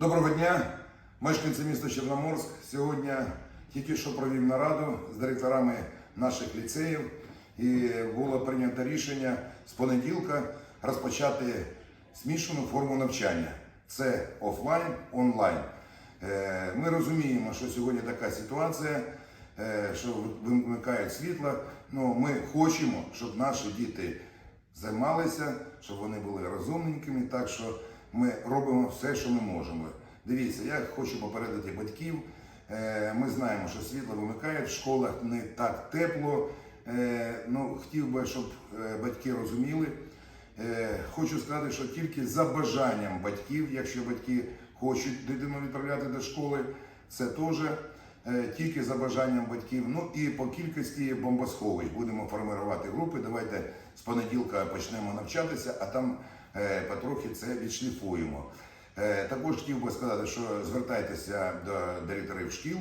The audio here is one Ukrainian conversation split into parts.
Доброго дня, мешканці міста Чорноморськ. Сьогодні тільки що провів нараду з директорами наших ліцеїв і було прийнято рішення з понеділка розпочати змішану форму навчання. Це офлайн, онлайн. Е, Ми розуміємо, що сьогодні така ситуація, е, що вимикають світло. Ну, ми хочемо, щоб наші діти займалися, щоб вони були розумненькими. Так що ми робимо все, що ми можемо. Дивіться, я хочу попередити батьків. Е, Ми знаємо, що світло вимикають, в школах не так тепло. Е, Ну, хотів би, щоб е, батьки розуміли. Хочу сказати, що тільки за бажанням батьків, якщо батьки хочуть дитину відправляти до школи, це теж тільки за бажанням батьків. Ну і по кількості бомбосховищ будемо формувати групи. Давайте з понеділка почнемо навчатися, а там потрохи це відшліфуємо. Е, Також хотів би сказати, що звертайтеся до директорів шкіл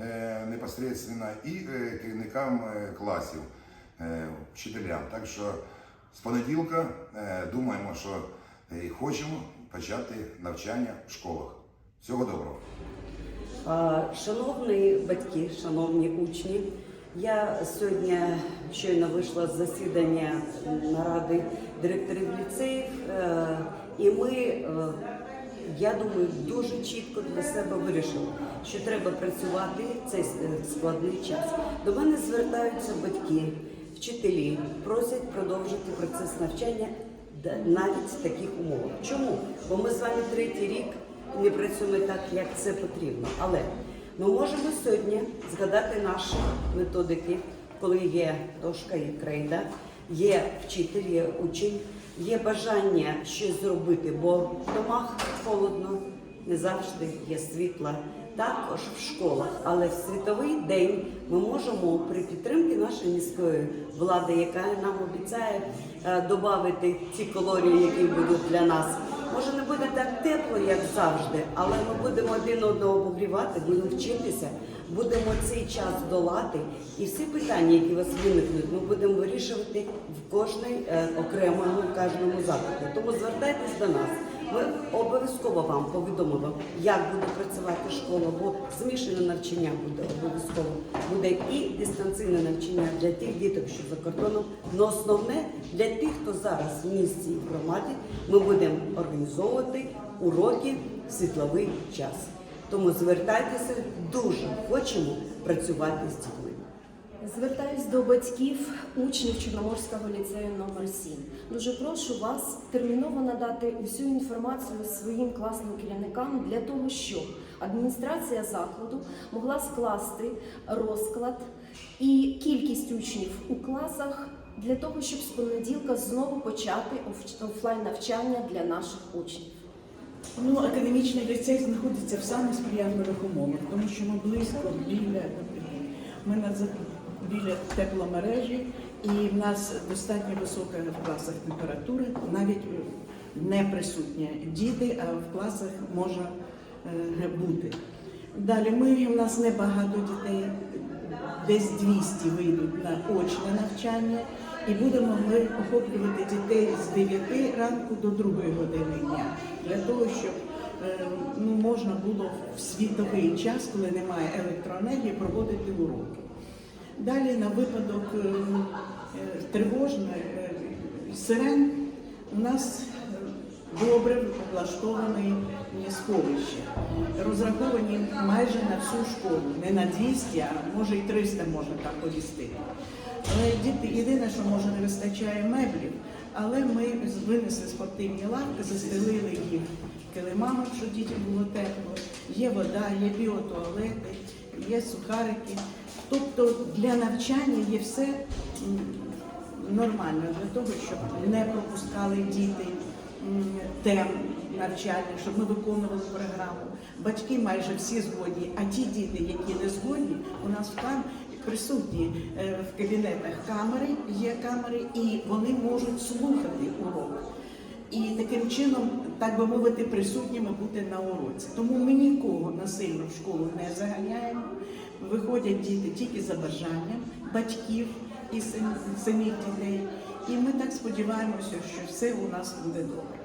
е, непосредственно і е, керівникам е, класів, е, вчителям. Так що з понеділка е, думаємо, що е, хочемо почати навчання в школах. Всього доброго. Шановні батьки, шановні учні, я сьогодні щойно вийшла з засідання наради директорів ліцеїв, е, і ми, е, я думаю, дуже чітко для себе вирішили, що треба працювати цей е, складний час. До мене звертаються батьки, вчителі, просять продовжити процес навчання навіть в таких умовах. Чому? Бо ми з вами третій рік не працюємо так, як це потрібно. Але ми можемо сьогодні згадати наші методики, коли є дошка, є крейда, є вчитель, є учень, є бажання щось зробити, бо в домах холодно, не завжди є світла. Також в школах, але в світовий день ми можемо при підтримці нашої міської влади, яка нам обіцяє додати ті калорії, які будуть для нас. Може не буде так тепло, як завжди, але ми будемо один одного обогрівати, будемо вчитися, будемо цей час долати. І всі питання, які у вас виникнуть, ми будемо вирішувати в кожній е, окремому кожному запиті. Тому звертайтесь до нас. Ми обов'язково вам повідомимо, як буде працювати школа, бо змішане навчання буде обов'язково. Буде і дистанційне навчання для тих діток, що за кордоном. але основне для тих, хто зараз в місті і громаді, ми будемо організовувати уроки в світловий час. Тому звертайтеся, дуже хочемо працювати з дітьми. Звертаюсь до батьків учнів Чорноморського ліцею номер 7 Дуже прошу вас терміново надати усю інформацію своїм класним керівникам для того, щоб адміністрація закладу могла скласти розклад і кількість учнів у класах для того, щоб з понеділка знову почати оф- офлайн навчання для наших учнів. Ну, академічний ліцей знаходиться в самих сприятливих умовах, тому що ми близько біля ми на біля тепломережі, і в нас достатньо висока в класах температура, навіть е, не присутні діти, а в класах може е, бути. Далі ми у нас небагато дітей, десь 200 вийдуть на очне навчання, і будемо ми охоплювати дітей з 9 ранку до 2 години дня для того, щоб е, ну, можна було в світовий час, коли немає електроенергії, проводити уроки. Далі на випадок е, е, тривожних е, сирен у нас добре облаштовані сховища, розраховані майже на всю школу, не на 200, а може і 300 можна там повістити. Але діти, єдине, що може не вистачає меблів, але ми винесли спортивні лавки, застелили їх килимами, щоб дітям було тепло. Є вода, є біотуалети, є сухарики. Тобто для навчання є все нормально для того, щоб не пропускали діти тем навчання, щоб ми виконували програму. Батьки майже всі згодні, а ті діти, які не згодні, у нас в кам присутні е, в кабінетах камери, є камери, і вони можуть слухати урок. І таким чином, так би мовити, присутніми бути на уроці. Тому ми нікого насильно в школу не заганяємо. Виходять діти тільки за бажанням батьків і сам- самих дітей. І ми так сподіваємося, що все у нас буде добре.